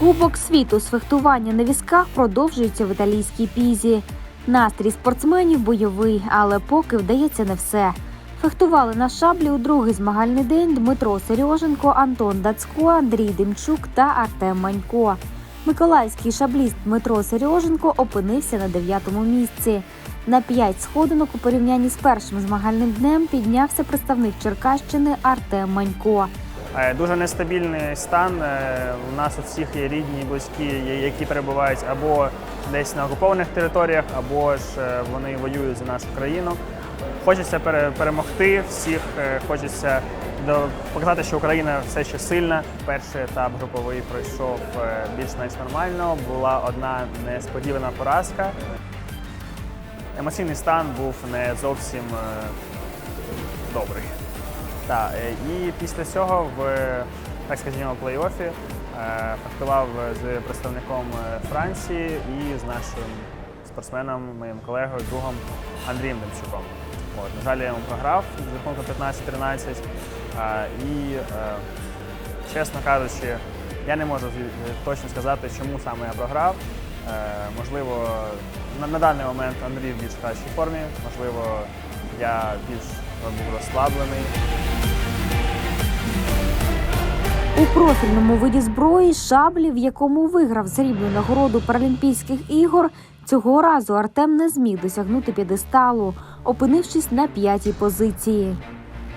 Кубок світу з фехтування на візках продовжується в італійській пізі. Настрій спортсменів бойовий, але поки вдається не все. Фехтували на шаблі у другий змагальний день Дмитро Сереженко, Антон Дацько, Андрій Демчук та Артем Манько. Миколаївський шабліст Дмитро Сереженко опинився на дев'ятому місці. На п'ять сходинок у порівнянні з першим змагальним днем піднявся представник Черкащини Артем Манько. Е, Дуже нестабільний стан. Е, У нас у всіх є рідні близькі, які перебувають або десь на окупованих територіях, або ж е, вони воюють за нашу країну. Хочеться перемогти всіх, хочеться показати, що Україна все ще сильна. Перший етап груповий пройшов більш-менш нормально. Була одна несподівана поразка. Емоційний стан був не зовсім добрий. Так, е, і після цього в так скажімо плей-офі е, фехтував з представником е, Франції і з нашим спортсменом, моїм колегою, другом Андрієм Демчуком. От, на жаль, я йому програв з рахунком 15-13. е, І, е, чесно кажучи, я не можу точно сказати, чому саме я програв. Е, Можливо, на даний момент Андрій в більш кращій формі, можливо, я більш був розслаблений. У профільному виді зброї шаблі, в якому виграв срібну нагороду Паралімпійських ігор, цього разу Артем не зміг досягнути п'єдесталу, опинившись на п'ятій позиції.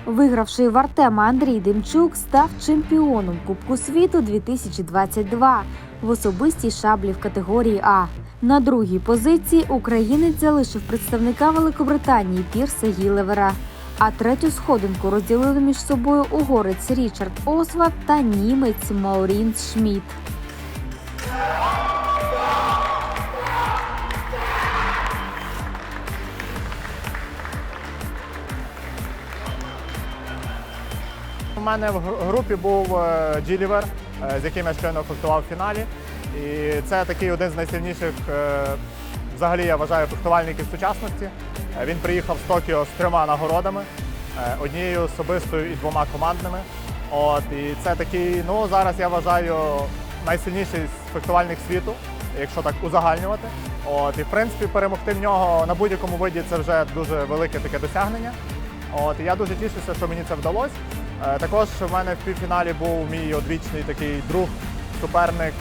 Вигравши в Артема Андрій Демчук став чемпіоном Кубку світу 2022 в особистій шаблі в категорії А. На другій позиції українець залишив представника Великобританії Пірса Гілевера. А третю сходинку розділили між собою угорець Річард Осват та німець Маурінс Шмідт. У мене в групі був е, Джілівер, е, з яким я щойно фехтував в фіналі. І це такий один з найсильніших, е, взагалі я вважаю, фехтувальників сучасності. Е, Він приїхав з Токіо з трьома нагородами, е, однією особистою і двома командними. От, і це такий, ну зараз я вважаю, найсильніший з фехтувальник світу, якщо так узагальнювати. От, і в принципі перемогти в нього на будь-якому виді це вже дуже велике таке досягнення. От, і я дуже тішуся, що мені це вдалося. Е, Також в мене в півфіналі був мій одвічний такий друг, суперник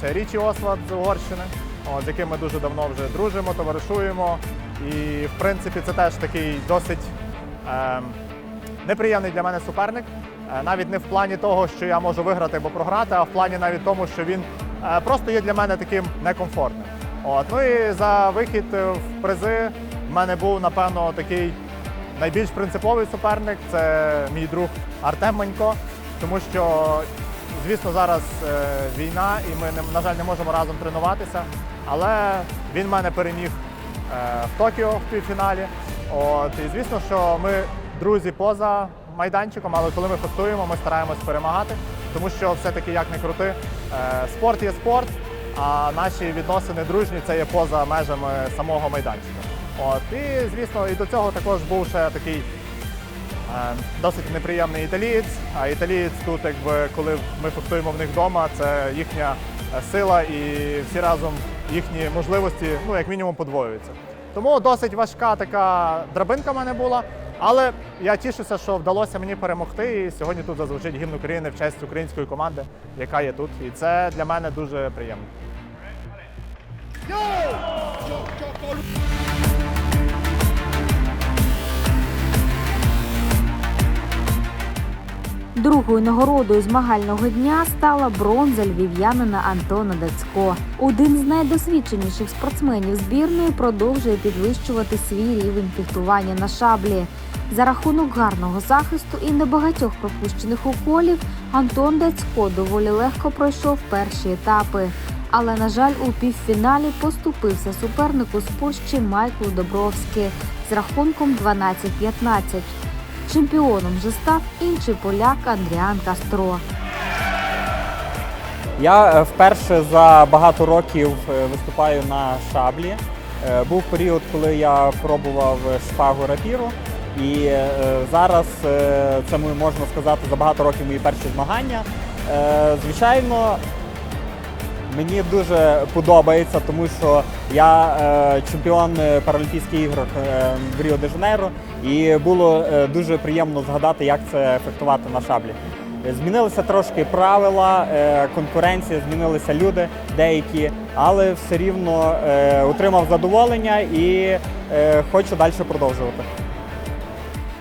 це Річі Осват з Угорщини, з яким ми дуже давно вже дружимо, товаришуємо. І в принципі це теж такий досить ем, неприємний для мене суперник. Е, Навіть не в плані того, що я можу виграти або програти, а в плані навіть тому, що він е, просто є для мене таким некомфортним. От. Ну і за вихід е, в призи в мене був, напевно, такий найбільш принциповий суперник це мій друг Артем Манько, тому що, звісно, зараз е, війна, і ми, не- на жаль, не можемо разом тренуватися. Але він мене переміг е, в Токіо в півфіналі. От, і звісно, що ми друзі поза майданчиком, але коли ми фехтуємо, ми стараємось перемагати, тому що все-таки як не крути, е, спорт є спорт, а наші відносини дружні це є поза межами самого майданчика. От, і звісно, і до цього також був ще такий досить неприємний італієць. А італієць тут, якби коли ми фехтуємо в них вдома, це їхня е, сила і всі разом їхні можливості, ну як мінімум, подвоюються. Тому досить важка така драбинка в мене була. Але я тішуся, що вдалося мені перемогти. І сьогодні тут зазвучить гімн України в честь української команди, яка є тут. І це для мене дуже приємно. Другою нагородою змагального дня стала бронза львів'янина Антона Дацько. Один з найдосвідченіших спортсменів збірної продовжує підвищувати свій рівень фехтування на шаблі. За рахунок гарного захисту і небагатьох пропущених уколів Антон Дацько доволі легко пройшов перші етапи. Але, на жаль, у півфіналі поступився супернику з Польщі Майклу Добровськи з рахунком 12-15. Чемпіоном же став інший поляк Андріан Кастро. Я е, вперше за багато років е, виступаю на шаблі. Е, Був період, коли я пробував шпагу рапіру, і зараз це можна сказати за багато років мої перші змагання. Звичайно, Мені дуже подобається, тому що я е, чемпіон е, Паралімпійських ігор е, в Ріо де Жанейро, і було е, дуже приємно згадати, як це фехтувати на шаблі. Змінилися трошки правила, е, конкуренція, змінилися люди деякі, але все рівно е, отримав задоволення і е, хочу далі продовжувати.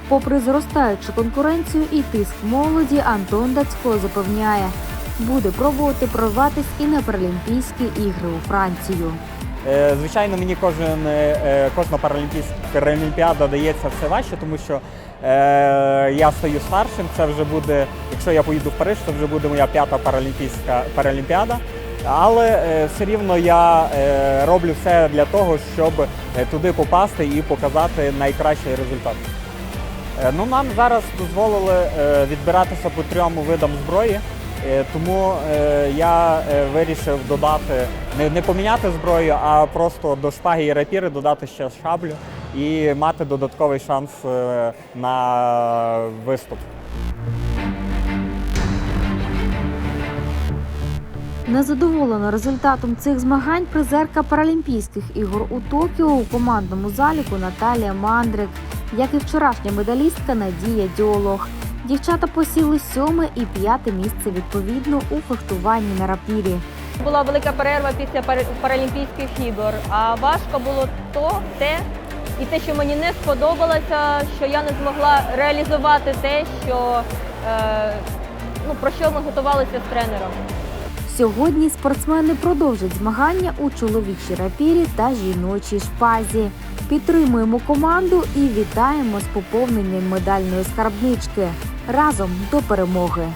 Попри зростаючу конкуренцію і тиск молоді, Антон Дацько запевняє, буде пробувати прорватись і на Паралімпійські ігри у Францію. Е, Звичайно, мені кожен, е, кожна паралімпіада дається все важче, тому що е, я стаю старшим. Це вже буде, якщо я поїду в Париж, це вже буде моя п'ята паралімпійська паралімпіада. Але е, все рівно я е, роблю все для того, щоб е, туди попасти і показати найкращий результат. Е, Ну, нам зараз дозволили е, відбиратися по трьом видам зброї, е, тому е, я е, вирішив додати не, поміняти зброю, а просто до шпаги і рапіри додати ще шаблю і мати додатковий шанс е, на виступ. Незадоволена результатом цих змагань призерка Паралімпійських ігор у Токіо у командному заліку Наталія Мандрик, як і вчорашня медалістка Надія Дьолох. Дівчата посіли сьоме і п'яте місце відповідно у фехтуванні на рапірі. Була велика перерва після пар- Паралімпійських ігор, а важко було то, те, і те, що мені не сподобалося, що я не змогла реалізувати те, що, е, ну, про що ми готувалися з тренером. Сьогодні спортсмени продовжать змагання у чоловічій рапірі та жіночій шпазі. Підтримуємо команду і вітаємо з поповненням медальної скарбнички разом до перемоги.